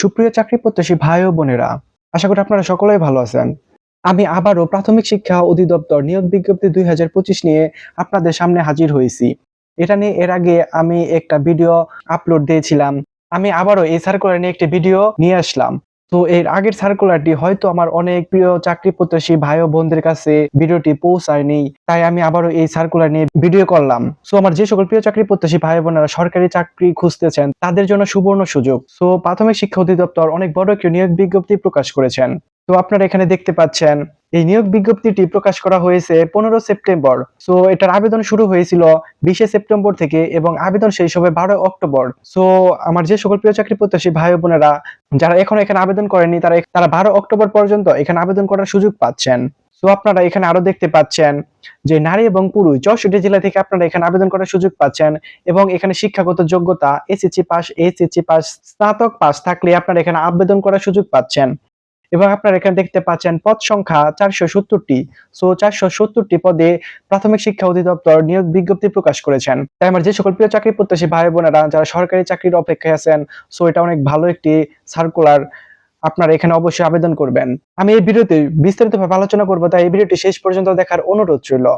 সুপ্রিয় চাকরি প্রত্যাশী ভাই ও বোনেরা, আশা করি আপনারা সকলেই ভালো আছেন। আমি আবারও প্রাথমিক শিক্ষা অধিদপ্তর নিয়োগ বিজ্ঞপ্তি দুই হাজার পঁচিশ নিয়ে আপনাদের সামনে হাজির হয়েছি। এটা নিয়ে এর আগে আমি একটা ভিডিও আপলোড দিয়েছিলাম। আমি আবারও এই সার্কুলার নিয়ে একটি ভিডিও নিয়ে আসলাম। তো এর আগের সার্কুলারটি হয়তো আমার অনেক প্রিয় চাকরি প্রত্যাশী ভাই ও বোনদের কাছে ভিডিওটি পৌঁছায়নি, তাই আমি আবারও এই সার্কুলার নিয়ে ভিডিও করলাম। সো আমার যে সকল প্রিয় চাকরি প্রত্যাশী ভাই বোনেরা সরকারি চাকরি খুঁজতেছেন, তাদের জন্য সুবর্ণ সুযোগ। সো প্রাথমিক শিক্ষা অধিদপ্তর অনেক বড় একটি নিয়োগ বিজ্ঞপ্তি প্রকাশ করেছেন। তো আপনারা এখানে দেখতে পাচ্ছেন, এই নিয়োগ বিজ্ঞপ্তিটি প্রকাশ করা হয়েছে পনেরো সেপ্টেম্বর। সো এটার আবেদন শুরু হয়েছিল বিশে সেপ্টেম্বর থেকে এবং আবেদন শেষ হবে বারো অক্টোবর। সো আমার যে সকল প্রিয় চাকরি প্রত্যাশী ভাই বোনেরা, যারা এখনও এখানে আবেদন করেনি তারা তারা বারো অক্টোবর পর্যন্ত এখানে আবেদন করার সুযোগ পাচ্ছেন। সো আপনারা এখানে আরও দেখতে পাচ্ছেন যে নারী এবং পুরুষ চৌষট্টি জেলা থেকে আপনারা এখানে আবেদন করার সুযোগ পাচ্ছেন এবং এখানে শিক্ষাগত যোগ্যতা, এসএসসি পাস এইচএসসি পাস, স্নাতক পাস থাকলে আপনারা এখানে আবেদন করার সুযোগ পাচ্ছেন। এবং আপনারা এখানে দেখতে পাচ্ছেন পদ সংখ্যা চারশো সত্তরটি। সো চারশো সত্তরটি পদে প্রাথমিক শিক্ষা অধিদপ্তর নিয়োগ বিজ্ঞপ্তি প্রকাশ করেছেন। তাই আমার যে সকল প্রিয় চাকরি প্রত্যাশী ভাই বোনেরা, যারা সরকারি চাকরির অপেক্ষায় আছেন সো এটা অনেক ভালো একটি সার্কুলার আপনারা এখানে অবশ্যই আবেদন করবেন। আমি এই ভিডিওতে বিস্তারিতভাবে আলোচনা করব, তাই এই ভিডিওটি শেষ পর্যন্ত দেখার অনুরোধ রইল।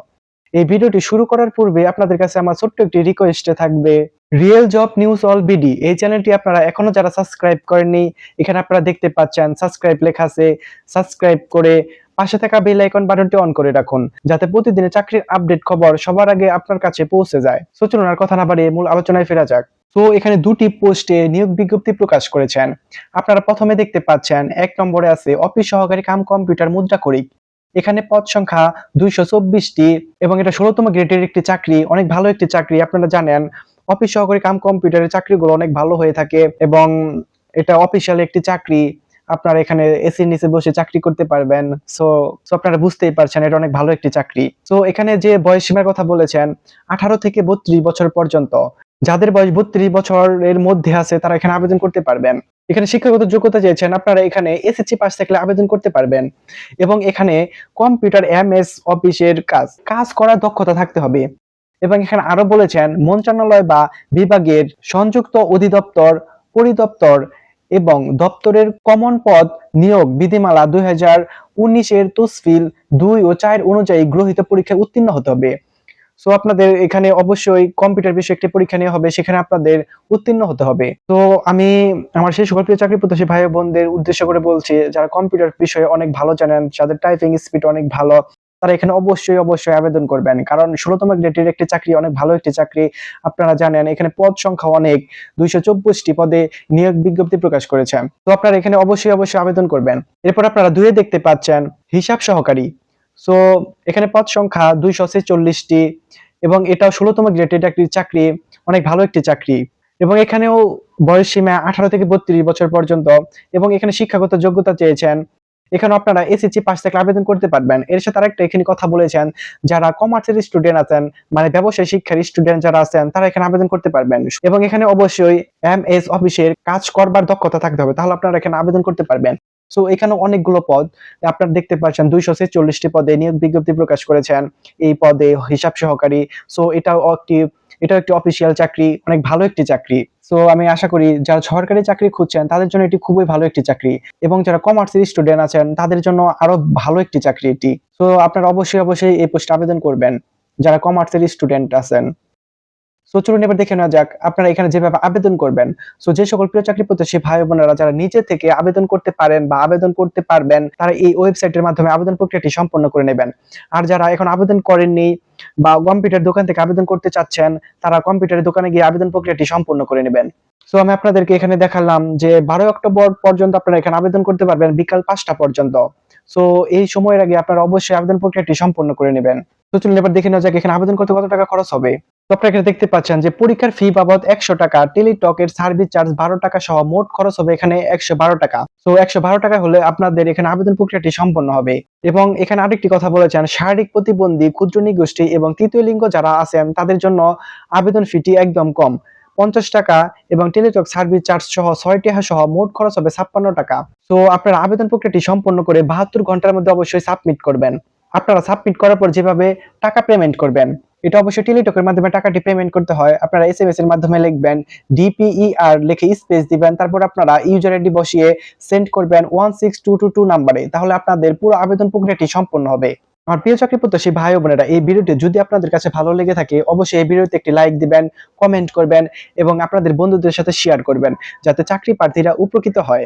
এই ভিডিওটি শুরু করার পূর্বে আপনাদের কাছে আমার ছোট্ট একটি রিকোয়েস্টে থাকবে। Real job news all BD এই চ্যানেলটি আপনারা এখনও যারা সাবস্ক্রাইব করেননি, এখানে আপনারা দেখতে পাচ্ছেন সাবস্ক্রাইব লেখা আছে। সাবস্ক্রাইব করে পাশে থাকা বেল আইকন বাটনটি অন করে রাখুন, যাতে প্রতিদিনের চাকরির আপডেট খবর সবার আগে আপনার কাছে পৌঁছে যায়। সো চলুন আর কথা না বাড়িয়ে মূল আলোচনায় ফেরা যাক। তো এখানে দুটি পোস্টে নিয়োগ বিজ্ঞপ্তি প্রকাশ করেছেন। আপনারা প্রথমে দেখতে পাচ্ছেন, এক নম্বরে আছে অফিস সহকারী কাম কম্পিউটার মুদ্রা করিক এখানে পদ সংখ্যা দুইশো চব্বিশটি এবং এটা ষোলতম গ্রেডের একটি চাকরি, অনেক ভালো একটি চাকরি, আপনারা জানেন। অফিস সহকারী কাম কম্পিউটারের চাকরিগুলো অনেক ভালো হয়ে থাকে এবং এটা অফিসিয়াল একটি চাকরি। আপনারা এখানে এসির নিচে বসে চাকরি করতে পারবেন। সো সো আপনারা বুঝতেই পারছেন এটা অনেক ভালো একটি চাকরি। তো এখানে যে বয়স সীমার কথা বলেছেন, আঠারো থেকে বত্রিশ বছর পর্যন্ত। যাদের বয়স বত্রিশ বছরের মধ্যে আছে, তারা এখানে আবেদন করতে পারবেন। এখানে শিক্ষাগত যোগ্যতা চেয়েছেন, আপনারা এখানে এসএসসি পাস থাকলে আবেদন করতে পারবেন। এবং এখানে কম্পিউটার এম এস অফিসের কাজ কাজ করার দক্ষতা থাকতে হবে। এবং এখানে আরও বলেছেন, মন্ত্রণালয় বা বিভাগের সংযুক্ত অধিদপ্তর, পরিদপ্তর এবং দপ্তরের কমন পদ নিয়োগ বিধিমালা দুই হাজার উনিশের তসফিল দুই ও চার অনুযায়ী গ্রহীত পরীক্ষায় উত্তীর্ণ হতে হবে। সো আপনাদের এখানে অবশ্যই কম্পিউটার বিষয়ে একটি পরীক্ষা নেওয়া হবে, সেখানে আপনাদের উত্তীর্ণ হতে হবে। তো আমি আমার সেই সকল প্রিয় চাকরি প্রত্যাশী ভাই বোনদের উদ্দেশ্য করে বলছি, যারা কম্পিউটার বিষয়ে অনেক ভালো জানেন, যাদের টাইপিং স্পিড অনেক ভালো, তারা এখানে অবশ্যই অবশ্যই আবেদন করবেন। কারণ ষোলতম গ্রেডের একটি চাকরি, অনেক ভালো একটি চাকরি, আপনারা জানেন, এখানে পদ সংখ্যা অনেক, দুইশো চব্বিশটি পদে নিয়োগ বিজ্ঞপ্তি প্রকাশ করেছে। তো আপনারা এখানে অবশ্যই অবশ্যই আবেদন করবেন। এরপর আপনারা দুয়ে দেখতে পাচ্ছেন, হিসাব সহকারী। সো এখানে পদ সংখ্যা দুইশো ছেচল্লিশটি এবং এটাও ষোলতম গ্রেডের একটি চাকরি, অনেক ভালো একটি চাকরি। এবং এখানেও বয়স সীমা আঠারো থেকে বত্রিশ বছর পর্যন্ত এবং এখানে শিক্ষাগত যোগ্যতা চেয়েছেন। এখানে আপনারা এসএসসি পাস থেকে আবেদন করতে পারবেন। এর সাথে আরেকটা এখানে কথা বলেছেন, যারা কমার্সের স্টুডেন্ট আছেন মানে ব্যবসায় শিক্ষার স্টুডেন্ট যারা আছেন, তারা এখানে আবেদন করতে পারবেন। এবং এখানে অবশ্যই এম এস অফিসের কাজ করবার দক্ষতা থাকতে হবে, তাহলে আপনারা এখানে আবেদন করতে পারবেন। সো এখানে অনেকগুলো পদ, আপনারা দেখতে পাচ্ছেন দুইশো ছেচল্লিশটি পদে নিয়োগ বিজ্ঞপ্তি প্রকাশ করেছেন। এই পদে হিসাব সহকারী। সো এটাও একটি এটাও একটি অফিসিয়াল চাকরি, অনেক ভালো একটি চাকরি। সো আমি আশা করি যারা সরকারি চাকরি খুঁজছেন, তাদের জন্য এটি খুবই ভালো একটি চাকরি। এবং যারা কমার্সের স্টুডেন্ট আছেন, তাদের জন্য আরও ভালো একটি চাকরি এটি। সো আপনারা অবশ্যই অবশ্যই এই পোস্টে আবেদন করবেন, যারা কমার্সের স্টুডেন্ট আছেন। সো চলুন এবার দেখে নেওয়া যাক আপনারা এখানে যেভাবে আবেদন করবেন। সো যে সকল প্রিয় চাকরি প্রত্যাশী ভাই বোনেরা যারা নিজে থেকে আবেদন করতে পারেন বা আবেদন করতে পারবেন, তারা এই ওয়েবসাইটের মাধ্যমে আবেদন প্রক্রিয়াটি সম্পন্ন করে নেবেন। আর যারা এখন আবেদন করেননি বা কম্পিউটার দোকান থেকে আবেদন করতে চাচ্ছেন, তারা কম্পিউটারের দোকানে গিয়ে আবেদন প্রক্রিয়াটি সম্পন্ন করে নেবেন। সো আমি আপনাদেরকে এখানে দেখালাম যে বারোই অক্টোবর পর্যন্ত আপনারা এখানে আবেদন করতে পারবেন বিকাল পাঁচটা পর্যন্ত। সো এই সময়ের আগে আপনারা অবশ্যই আবেদন প্রক্রিয়াটি সম্পন্ন করে নেবেন। তো চলুন এবার দেখে নেওয়া যাক এখানে আবেদন করতে কত টাকা খরচ হবে। আপনারা দেখতে পাচ্ছেন যে পরীক্ষার ফি বাবদ একশো টাকা টেলিটকের সার্ভিস চার্জ বারো টাকা সহ মোট খরচ হবে এখানে একশো বারো টাকা। তো একশো বারো টাকা হলে আপনাদের এখানে আবেদন প্রক্রিয়াটি সম্পন্ন হবে। এবং এখানে আরেকটি কথা বলেছেন, শারীরিক প্রতিবন্ধী, ক্ষুদ্র নিগোষ্ঠী এবং তৃতীয় লিঙ্গ যারা আছেন, তাদের জন্য আবেদন ফিটি একদম কম। পঞ্চাশ টাকা এবং টেলিটক সার্ভিস চার্জ সহ ছয় টাকা সহ মোট খরচ হবে ছাপ্পান্ন টাকা। তো আপনারা আবেদন প্রক্রিয়াটি সম্পন্ন করে বাহাত্তর ঘণ্টার মধ্যে অবশ্যই সাবমিট করবেন। আপনারা সাবমিট করার পর যেভাবে টাকা পেমেন্ট করবেন এটা অবশ্যই টেলিটকের মাধ্যমে টাকাটি পেমেন্ট করতে হয়। আপনারা এস এম এস এর মাধ্যমে লিখবেন ডিপিইআর লিখে স্পেস দিবেন, তারপর আপনারা ইউজার আইডি বসিয়ে সেন্ড করবেন ওয়ান নাম্বারে তাহলে আপনাদের পুরো আবেদন প্রক্রিয়াটি সম্পন্ন হবে। আমার প্রিয় চাকরি প্রত্যাশী ভাই বোনেরা, এই ভিডিওটি যদি আপনাদের কাছে ভালো লেগে থাকে, অবশ্যই এই ভিডিওতে একটি লাইক দিবেন কমেন্ট করবেন এবং আপনাদের বন্ধুদের সাথে শেয়ার করবেন, যাতে চাকরি প্রার্থীরা উপকৃত হয়।